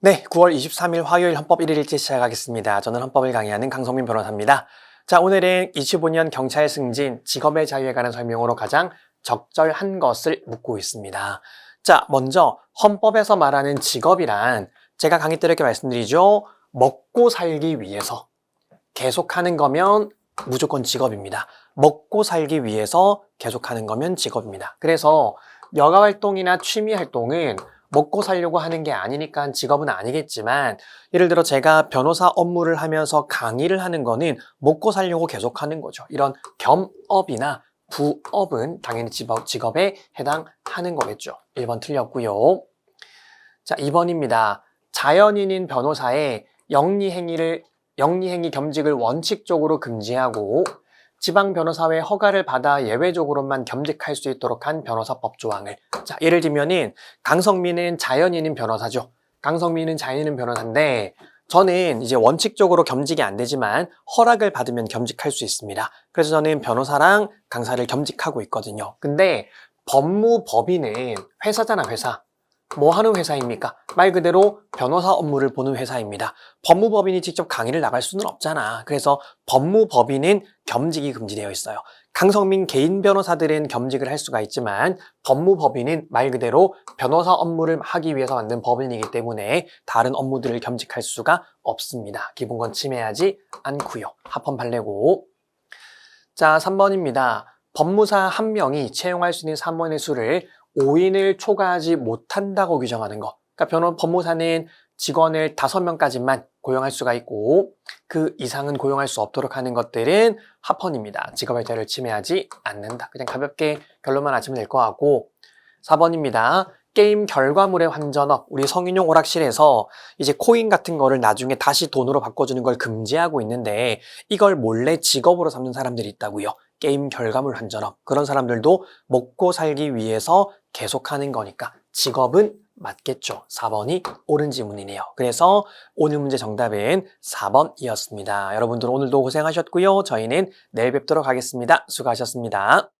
네, 9월 23일 화요일 헌법 1일 일지 시작하겠습니다. 저는 헌법을 강의하는 강성민 변호사입니다. 자, 오늘은 25년 경찰 승진 직업의 자유에 관한 설명으로 가장 적절한 것을 묻고 있습니다. 자, 먼저 헌법에서 말하는 직업이란 제가 강의 때 이렇게 말씀드리죠. 먹고 살기 위해서 계속하는 거면 무조건 직업입니다. 먹고 살기 위해서 계속하는 거면 직업입니다. 그래서 여가 활동이나 취미 활동은 먹고 살려고 하는 게 아니니까 직업은 아니겠지만 예를 들어 제가 변호사 업무를 하면서 강의를 하는 거는 먹고 살려고 계속 하는 거죠. 이런 겸업이나 부업은 당연히 직업, 직업에 해당하는 거겠죠. 1번 틀렸고요. 자, 2번입니다. 자연인인 변호사의 영리행위를 영리행위 겸직을 원칙적으로 금지하고 지방 변호사회 허가를 받아 예외적으로만 겸직할 수 있도록 한 변호사법 조항을 자 예를 들면은 강성민은 자연인인 변호사죠. 강성민은 자연인인 변호사인데 저는 이제 원칙적으로 겸직이 안 되지만 허락을 받으면 겸직할 수 있습니다. 그래서 저는 변호사랑 강사를 겸직하고 있거든요. 근데 법무법인은 회사잖아 회사. 뭐 하는 회사입니까? 말 그대로 변호사 업무를 보는 회사입니다. 법무법인이 직접 강의를 나갈 수는 없잖아. 그래서 법무법인은 겸직이 금지되어 있어요. 강성민 개인 변호사들은 겸직을 할 수가 있지만 법무법인은 말 그대로 변호사 업무를 하기 위해서 만든 법인이기 때문에 다른 업무들을 겸직할 수가 없습니다. 기본권 침해하지 않고요. 합헌 발레고. 자, 3번입니다. 법무사 한 명이 채용할 수 있는 사무원의 수를 5인을 초과하지 못한다고 규정하는 것. 그러니까 변호 법무사는 직원을 5명까지만 고용할 수가 있고 그 이상은 고용할 수 없도록 하는 것들은 합헌입니다. 직업의 자유를 침해하지 않는다. 그냥 가볍게 결론만 아시면 될 것 같고 4번입니다. 게임 결과물의 환전업, 우리 성인용 오락실에서 이제 코인 같은 거를 나중에 다시 돈으로 바꿔주는 걸 금지하고 있는데 이걸 몰래 직업으로 삼는 사람들이 있다고요. 게임 결과물 환전업. 그런 사람들도 먹고 살기 위해서 계속하는 거니까 직업은 맞겠죠. 4번이 옳은 지문이네요. 그래서 오늘 문제 정답은 4번이었습니다. 여러분들 오늘도 고생하셨고요. 저희는 내일 뵙도록 하겠습니다. 수고하셨습니다.